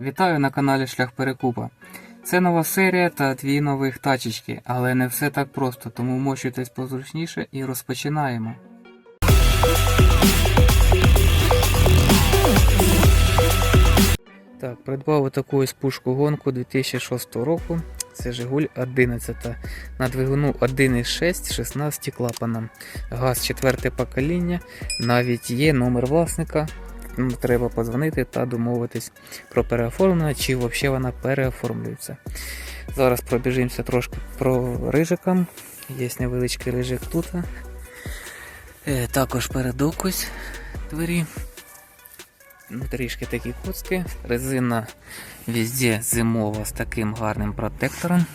Вітаю на каналі Шлях Перекупа. Це нова серія та дві нових тачечки, але не все так просто, тому мощуйтесь позручніше і розпочинаємо. Так, придбав таку ось пушку гонку 2006 року. Це Жигуль 11 на двигуну 1.6 16 клапаном. Газ 4 покоління. Навіть є номер власника. Треба подзвонити та домовитись про переоформлення, чи взагалі вона переоформлюється. Зараз пробіжимося трошки про рижикам. Є невеличкий рижик тут. Е, також передок ось двері. Ну, Трішки такі коцки. Резина везде зимова з таким гарним протектором.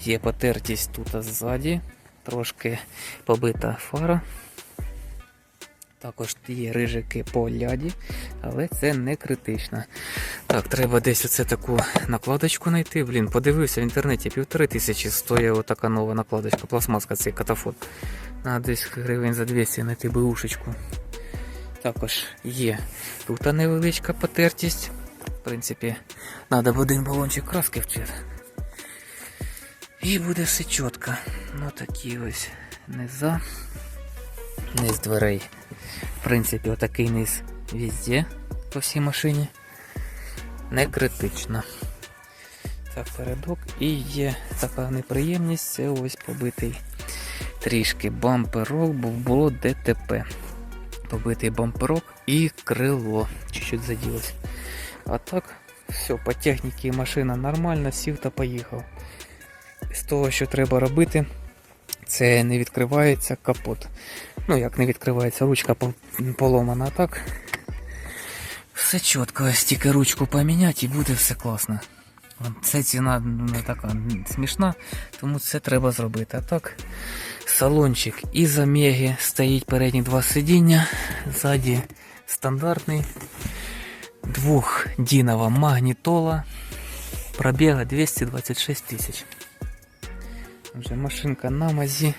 Є потертість тут ззаді, трошки побита фара. Також є рижики по ляді, але це не критично. Так, треба десь оце таку накладочку знайти. Блін, подивився в інтернеті, півтори тисячі стоїть отака нова накладочка, пластмаска, цей катафот. Надо десь гривень за 200 знайти бушечку. Також є тут невеличка потертість. В принципі, треба один балончик краски вчити. І буде все чітко. Ну такі ось низа. Низ дверей. В принципі, отакий низ везде по всій машині. Не критично. Так, передок. І є така неприємність, це ось побитий трішки бамперок, бо було ДТП. Побитий бамперок і крило. Чуть-чуть заділось. А так, все, по техніці машина нормальна, сів та поїхав. З того, що треба робити, це не відкривається капот. Ну, як не відкривається, ручка поломана, так. Все чітко, ось тільки ручку поміняти і буде все класно. Це ціна не така смішна, тому це треба зробити. А так, салончик із Омеги, стоїть передні два сидіння, ззаді стандартний. Двухдинова магнітола. Пробіга 226 тисяч. Вже машинка на мазі.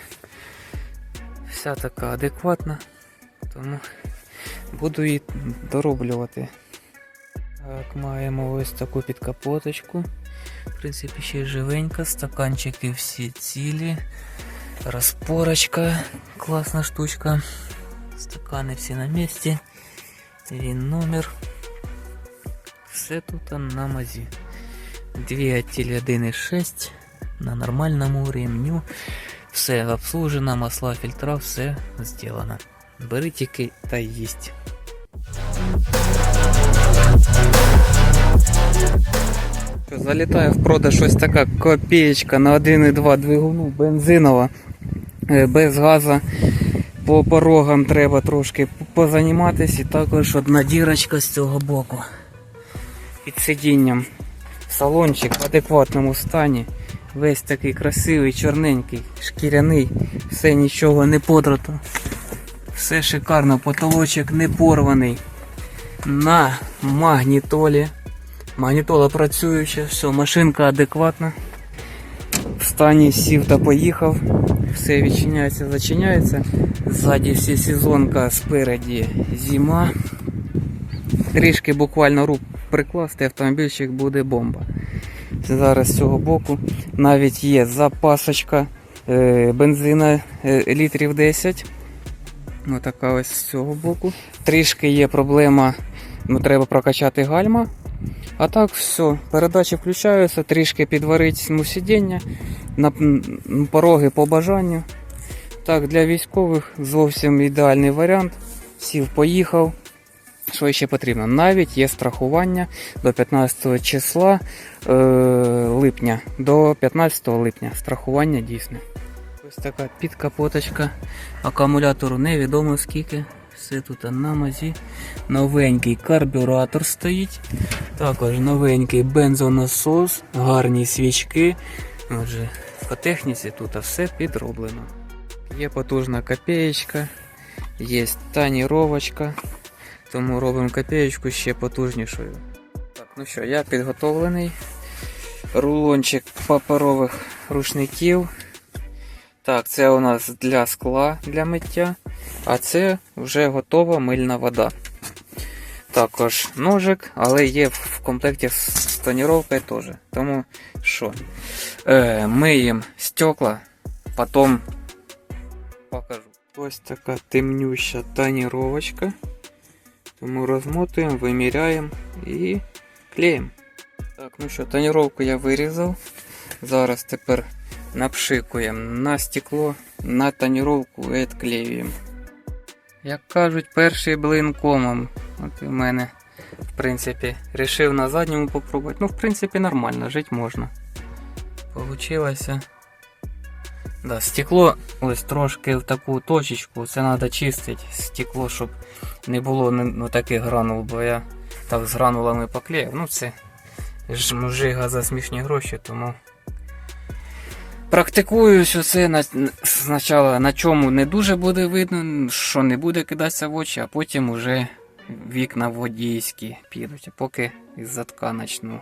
Вся така адекватна, тому буду її дороблювати. Так, маємо ось таку підкапоточку. В принципі, ще й живенька, стаканчики всі цілі. Розпорочка, класна штучка. Стакани всі на місці. Він номер. Все тут на мазі. Двигатель 1.6 на нормальному ремню. Все обслужено, масла, фільтра, все зроблено. Бери тільки та їсть. Залітає в продаж ось така копієчка на 1,2 двигуну бензинова, е, без газу. По порогам треба трошки позаніматись і також одна дірочка з цього боку. Під сидінням. Салончик в адекватному стані. Весь такий красивий, чорненький, шкіряний, все нічого не подрато. Все шикарно, потолочок не порваний. На магнітолі. Магнітола працююча, все, машинка адекватна. В стані сів та поїхав. Все відчиняється, зачиняється. Ззаді всі сезонка, спереді зима. Трішки буквально рук прикласти, автомобільчик буде бомба. Зараз з цього боку навіть є запасочка е, бензина е, літрів 10. Отака ось з цього боку. Трішки є проблема, ну, треба прокачати гальма. А так все, передачі включаються, трішки підварить ну, сидіння, на пороги по бажанню. Так, для військових зовсім ідеальний варіант. Сів, поїхав. Що ще потрібно? Навіть є страхування до 15 числа е, липня. До 15 липня страхування дійсне. Ось така підкапоточка. Акумулятору невідомо скільки. Все тут на мазі. Новенький карбюратор стоїть. Також новенький бензонасос, гарні свічки. Отже, по техніці тут все підроблено. Є потужна копеєчка, є таніровочка, тому робимо копеєчку ще потужнішою. Так, ну що, я підготовлений. Рулончик паперових рушників. Так, це у нас для скла для миття, а це вже готова мильна вода. також ножик, але є в комплекті з тоніровкою теж. Тому що? Е, миємо стекла, потім покажу. Ось така темнюща тоніровочка. Тому розмотуємо, виміряємо і клеїмо. Так, ну що, тоніровку я вирізав. Зараз тепер напшикуємо на стекло, на тоніровку і відклеюємо. Як кажуть, перший блин комом. От у мене, в принципі, рішив на задньому попробувати. Ну, в принципі, нормально, жити можна. Получилося. Да, стекло ось трошки в таку точечку, це треба чистити стекло, щоб не було ну, таких гранул, бо я так з гранулами поклеїв. Ну це ж мужига за смішні гроші, тому практикуюсь оце на, спочатку на чому не дуже буде видно, що не буде кидатися в очі, а потім уже вікна водійські підуть, а поки із задка начну.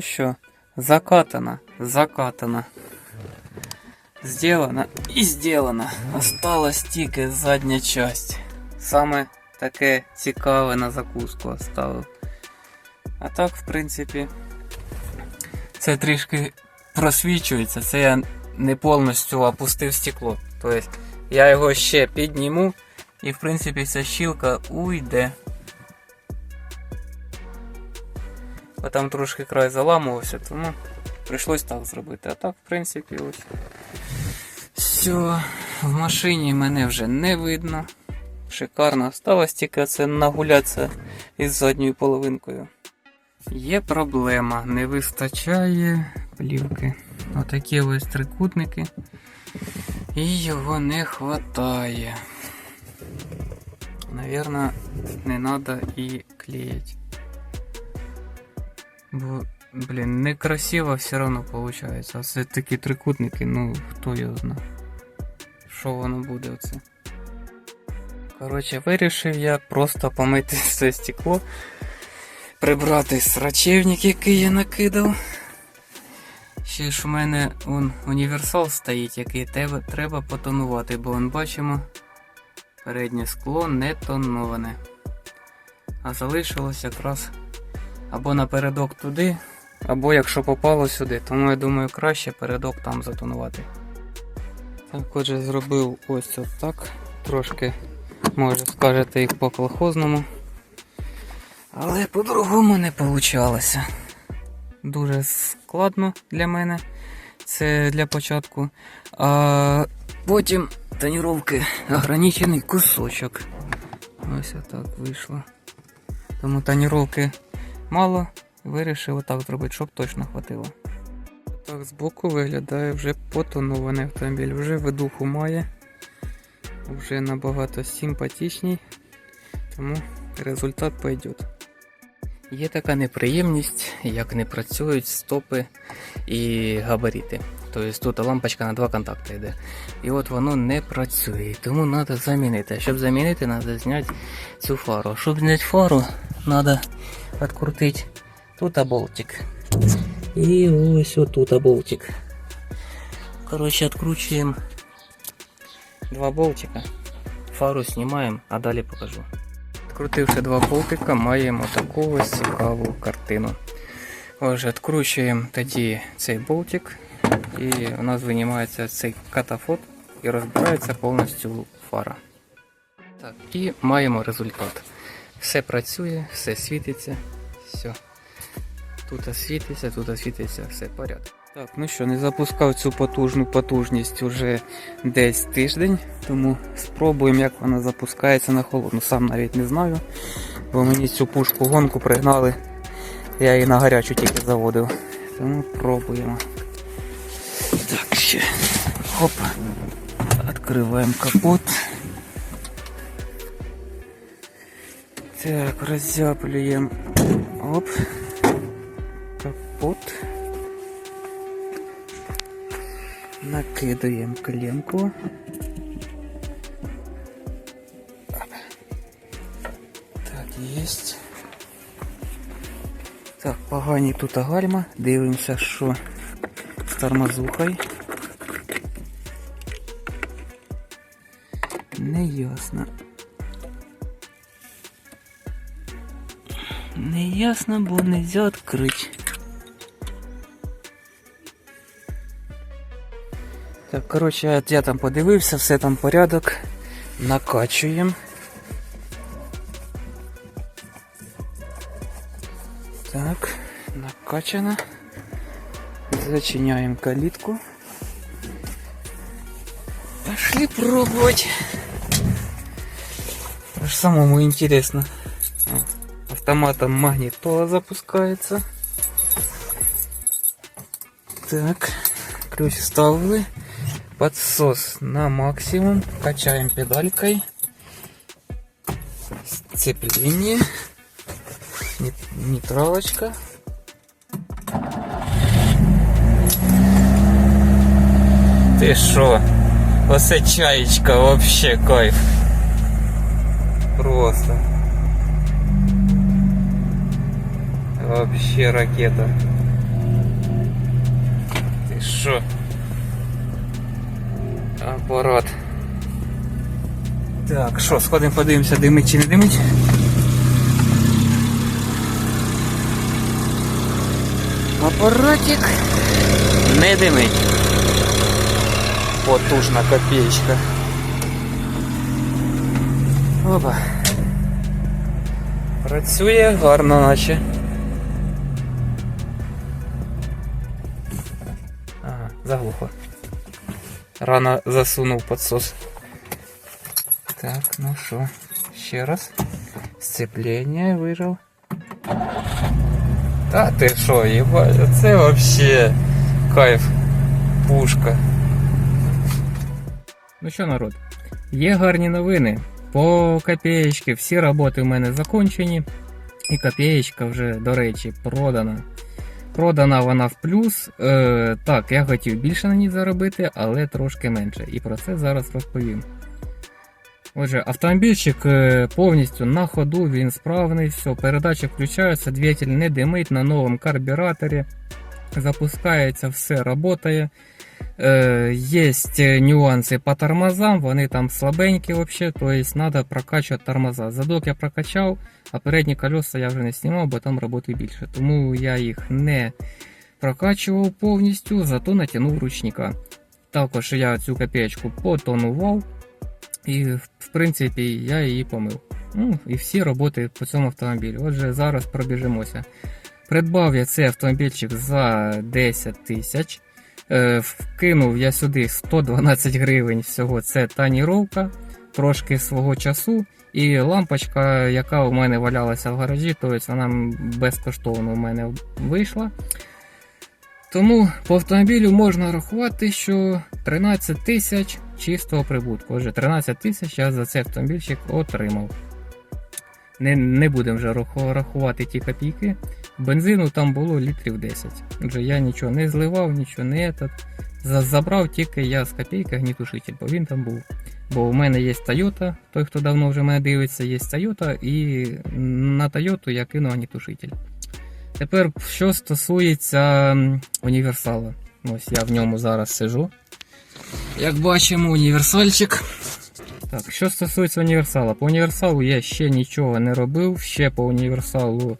що, закатана, закатана. Сделано і сделано. Осталась тільки задня часть. Саме таке цікаве на закуску оставив. А так, в принципі, це трішки просвічується. Це я не повністю опустив стекло. Тобто я його ще підніму і в принципі ця щілка уйде. Бо там трошки край заламувався, тому прийшлось так зробити. А так, в принципі, ось. Все, в машині мене вже не видно. Шикарно. Осталось тільки це нагулятися із задньою половинкою. Є проблема, не вистачає плівки. Отакі ось трикутники. І його не хватає. Навірно, не треба і клеїть. Бо, блін, некрасиво все одно виходить. А це такі трикутники, ну хто його знає. Що воно буде оце? Коротше, вирішив я просто помити все стекло, прибрати срачевник, який я накидав. Ще ж у мене он, універсал стоїть, який треба, треба потонувати, бо он бачимо, переднє скло не тоноване. А залишилось якраз або напередок туди, або якщо попало сюди. Тому я думаю краще передок там затонувати. Так, отже, зробив ось так. Трошки, може скажете, як по колхозному. Але по-другому не вийшло. Дуже складно для мене. Це для початку. А потім тоніровки ограничений кусочок. Ось отак вийшло. Тому тоніровки мало, вирішив отак зробити, щоб точно хватило. Так збоку виглядає вже потонований автомобіль, вже видуху має, вже набагато симпатичній, тому результат пойде. Є така неприємність, як не працюють стопи і габарити. Тобто тут лампочка на два контакти йде. І от воно не працює, тому треба замінити. Щоб замінити, треба зняти цю фару. Щоб зняти фару, треба відкрутити тут болтик. І ось отут болтик. Коротше, відкручуємо два болтика, фару знімаємо, а далі покажу. Відкрутивши два болтика, маємо таку ось цікаву картину. Отже, відкручуємо тоді цей болтик, і у нас винімається цей катафот і розбирається повністю фара. Так, і маємо результат. Все працює, все світиться, все. Тут світиться, тут світиться, все порядок. Так, ну що, не запускав цю потужну потужність уже десь тиждень, тому спробуємо, як вона запускається на холодну. Сам навіть не знаю, бо мені цю пушку гонку пригнали. Я її на гарячу тільки заводив. Тому пробуємо. Так, ще. Хоп. Открываем капот. Так, разъяпливаем. Оп. Капот. Накидаємо клемку. Так, есть. Так, погані тут гальма. Дивимося, що з тормозухою. Не ясно. Не ясно, бо нельзя відкрити. Так, коротше, от я там подивився, все там порядок. Накачуємо. Так, накачано. Зачиняємо калитку. Пошли пробовать. Аж самому интересно. Автоматом магнитола запускается. Так, ключ вставили. Подсос на максимум. Качаем педалькой. Сцепление. Нейтралочка. Ти що? Оце чаєчка, вообще кайф. Просто. Вообще ракета. Ти що? Апарат. Так, що, сходимо подивимося, димить чи не димить? Апаратик не димить. Потужна копеечка. Опа. Працює гарно наче. заглухло. Рано засунув подсос. Так, ну що, ще раз. Сцепление вижав. Та ти що, єбать, це вообще кайф. Пушка. Ну що, народ, є гарні новини. По копеечки всі роботи в мене закончені. І копеечка вже, до речі, продана. Продана вона в плюс. Е, так, я хотів більше на ній заробити, але трошки менше. І про це зараз розповім. Отже, автомобільчик е, повністю на ходу, він справний, все, передачі включаються, двигатель не димить на новому карбюраторі. Запускається, все працює. Е, Є нюанси по тормозам, вони там слабенькі взагалі, тобто треба прокачувати тормоза. Задок я прокачав, а передні колеса я вже не знімав, бо там роботи більше. Тому я їх не прокачував повністю, зато натягнув ручника. Також я цю копеечку потонував. І в принципі я її помив. Ну і всі роботи по цьому автомобілю. Отже, зараз пробіжимося. Придбав я цей автомобільчик за 10 тисяч. Е, вкинув я сюди 112 гривень всього. Це таніровка, трошки свого часу. І лампочка, яка у мене валялася в гаражі, тобто вона безкоштовно у мене вийшла. Тому по автомобілю можна рахувати, що 13 тисяч чистого прибутку. Отже, 13 тисяч я за цей автомобільчик отримав. Не, не будемо вже рахувати ті копійки. Бензину там було літрів 10. Отже, я нічого не зливав, нічого не этот. Забрав тільки я з копійки гнітушитель, бо він там був. Бо у мене є Toyota, той, хто давно вже мене дивиться, є Toyota, і на Toyota я кинув гнітушитель. Тепер, що стосується універсала. Ось я в ньому зараз сижу. Як бачимо, універсальчик. Так, що стосується універсала, по універсалу я ще нічого не робив. Ще по універсалу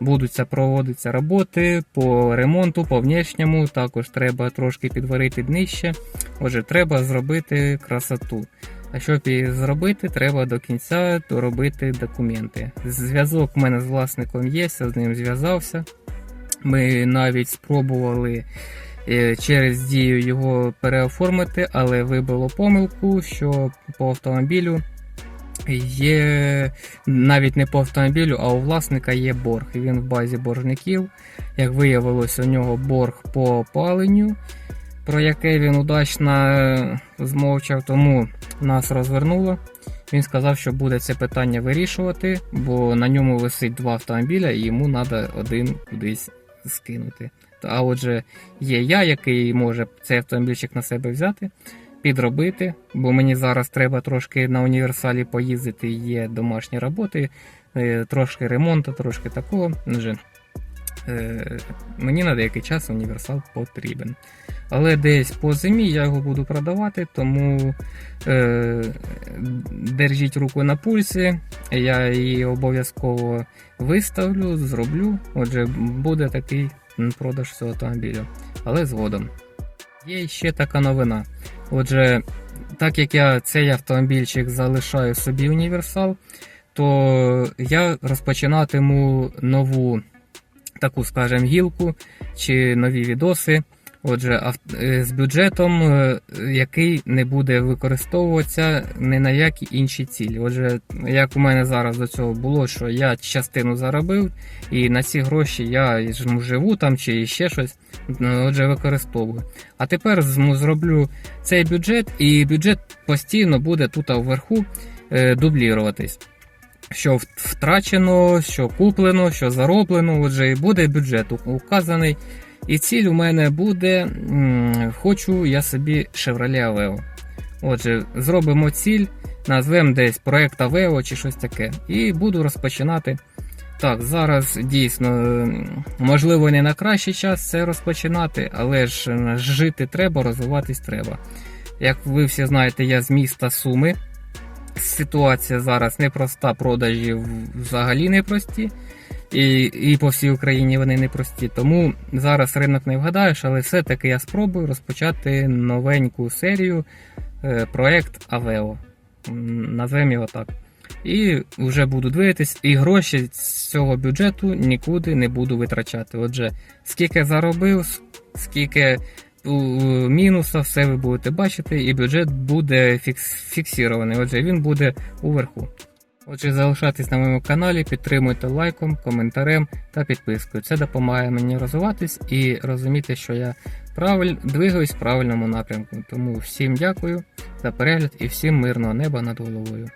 будуться проводитися роботи по ремонту, по внешньому. Також треба трошки підварити днище. Отже, треба зробити красоту. А щоб її зробити, треба до кінця доробити документи. Зв'язок в мене з власником є, я з ним зв'язався. Ми навіть спробували через дію його переоформити, але вибило помилку, що по автомобілю є навіть не по автомобілю, а у власника є борг. Він в базі боржників. Як виявилось, у нього борг по опаленню, про яке він удачно е, змовчав, тому нас розвернуло. Він сказав, що буде це питання вирішувати, бо на ньому висить два автомобіля, і йому треба один кудись скинути. А отже, є я, який може цей автомобільчик на себе взяти, підробити, бо мені зараз треба трошки на універсалі поїздити, є домашні роботи, е, трошки ремонту, трошки такого. Отже, е, мені на деякий час універсал потрібен. Але десь по зимі я його буду продавати, тому е, держіть руку на пульсі. Я її обов'язково виставлю, зроблю. Отже, буде такий продаж цього автомобілю. Але згодом. Є ще така новина. Отже, так як я цей автомобільчик залишаю собі універсал, то я розпочинатиму нову таку, скажімо, гілку чи нові відоси. Отже, е, з бюджетом, е, який не буде використовуватися ні на які інші цілі. Отже, як у мене зараз до цього було, що я частину заробив, і на ці гроші я живу там чи ще щось, ну, отже, використовую. А тепер зроблю цей бюджет, і бюджет постійно буде тут вверху е, дубліруватись. Що втрачено, що куплено, що зароблено, отже, і буде бюджет указаний. І ціль у мене буде: хочу я собі Chevrolet Aveo. Отже, зробимо ціль, назвемо десь проект Aveo чи щось таке. І буду розпочинати. Так, зараз дійсно, можливо, не на кращий час це розпочинати, але ж жити треба, розвиватись треба. Як ви всі знаєте, я з міста Суми. Ситуація зараз непроста, продажі взагалі непрості. І, і по всій Україні вони непрості. Тому зараз ринок не вгадаєш, але все-таки я спробую розпочати новеньку серію е, проект. М, Назвемо його так. І вже буду дивитись, і гроші з цього бюджету нікуди не буду витрачати. Отже, скільки заробив, скільки мінуса, все ви будете бачити, і бюджет буде фікс, фіксірований. Отже, він буде уверху. Отже, залишайтесь на моєму каналі, підтримуйте лайком, коментарем та підпискою. Це допомагає мені розвиватись і розуміти, що я правиль... двигаюсь в правильному напрямку. Тому всім дякую за перегляд і всім мирного неба над головою.